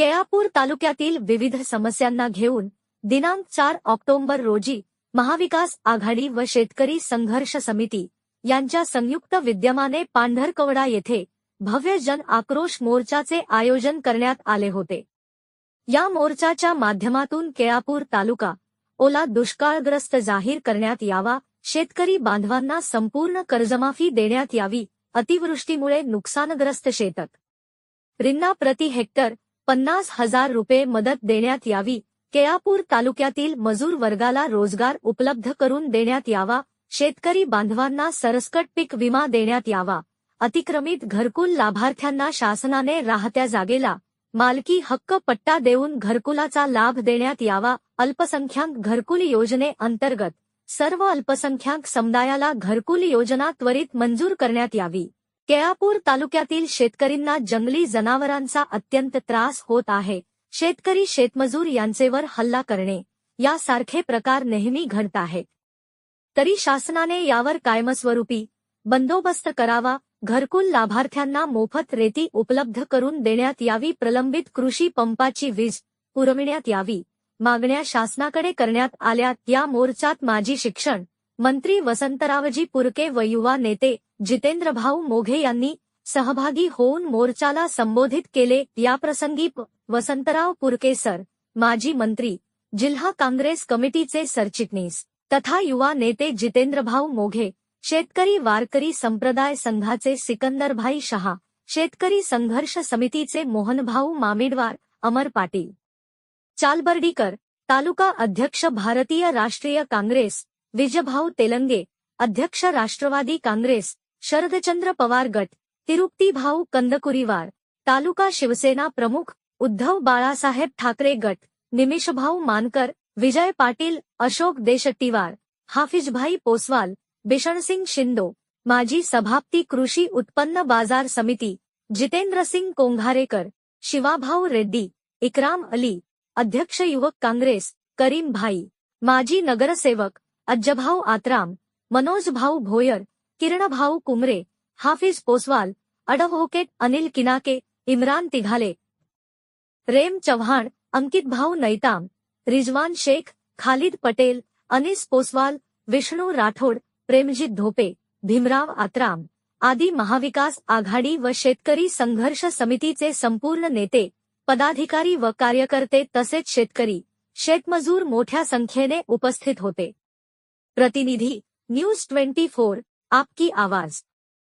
केळापूर तालुक्यातील विविध समस्यांना घेऊन दिनांक चार ऑक्टोबर रोजी महाविकास आघाडी व शेतकरी संघर्ष समिती यांच्या संयुक्त विद्यमाने पांढरकवडा येथे भव्य जन आक्रोश मोर्चाचे आयोजन करण्यात आले होते. या मोर्चाच्या माध्यमातून केळापूर तालुका ओला दुष्काळग्रस्त जाहीर करण्यात यावा शेतकरी बांधवांना संपूर्ण कर्जमाफी देण्यात यावी अतिवृष्टीमुळे नुकसानग्रस्त शेतक रिन्ना प्रति हेक्टर पन्नास हजार रुपये मदत देण्यात यावी. केळापूर तालुक्यातील मजूर वर्गाला रोजगार उपलब्ध करून देण्यात यावा. शेतकरी बांधवांना सरसकट पीक विमा देण्यात यावा. अतिक्रमित घरकुल लाभार्थ्यांना शासनाने राहत्या जागेला मालकी हक्क पट्टा देऊन घरकुलाचा लाभ देण्यात यावा. अल्पसंख्याक घरकुल योजनेअंतर्गत सर्व अल्पसंख्याक समुदायाला घरकुल योजना त्वरित मंजूर करण्यात यावी. केळापूर तालुक्यातील शेतकरींना जंगली जनावरांचा अत्यंत त्रास होत आहे. शेतकरी शेतमजूर यांचेवर हल्ला करणे यासारखे प्रकार नेहमी घडत आहेत. तरी शासनाने यावर कायमस्वरूपी बंदोबस्त करावा घरकुल लाभार्थ्यांना मोफत रेती उपलब्ध करून देण्यात यावी प्रलंबित कृषी पंपाची वीज पुरविण्यात यावी मागण्या शासनाकडे करण्यात आल्या या मोर्चात माजी शिक्षण मंत्री वसंतरावजी पुरके व युवा नेते जितेंद्रभाऊ मोघे यांनी सहभागी होऊन मोर्चाला संबोधित केले. याप्रसंगी वसंतराव पुरके सर माजी मंत्री जिल्हा काँग्रेस कमिटीचे सरचिटणीस तथा युवा नेते जितेंद्रभाऊ मोघे शेतकरी वारकरी संप्रदाय संघाचे सिकंदरभाई शहा शेतकरी संघर्ष समितीचे मोहनभाऊ मामिडवार अमर पाटील. चालबर्डीकर तालुका अध्यक्ष भारतीय राष्ट्रीय काँग्रेस विजभाऊ तेलंगे, अध्यक्ष राष्ट्रवादी काँग्रेस, शरदचंद्र पवार गट तिरुप्ती भाऊ कंदकुरीवार, तालुका शिवसेना प्रमुख, उद्धव बाळासाहेब ठाकरे गट, निमिषभाऊ मानकर, विजय पाटील, अशोक देशट्टीवार, हाफिजभाई पोसवाल, बिशणसिंग शिंदो, माजी सभापती कृषी उत्पन्न बाज़ार समिति समिती जितेंद्रसिंग कोंघारेकर, शिवाभाऊ रेड्डी, इक्राम अली, अध्यक्ष युवक काँग्रेस करीम भाई माजी नगरसेवक अज्जभाऊ आत्राम मनोज भाऊ भोयर किरणभाऊ कुमरे हाफिज पोसवाल अडव्होकेट अनिल किनाके इम्रान तिघाले. रेम चव्हाण अंकित भाऊ नैताम रिजवान शेख खालिद पटेल अनिस पोसवाल विष्णू राठोड प्रेमजीत धोपे भीमराव आत्राम. आदी महाविकास आघाडी व शेतकरी संघर्ष समितीचे संपूर्ण नेते पदाधिकारी व कार्यकर्ते तसेच शेतकरी शेतमजूर मोठ्या संख्येने उपस्थित होते. प्रतिनिधी न्यूज ट्वेंटी फोर आपकी आवाज।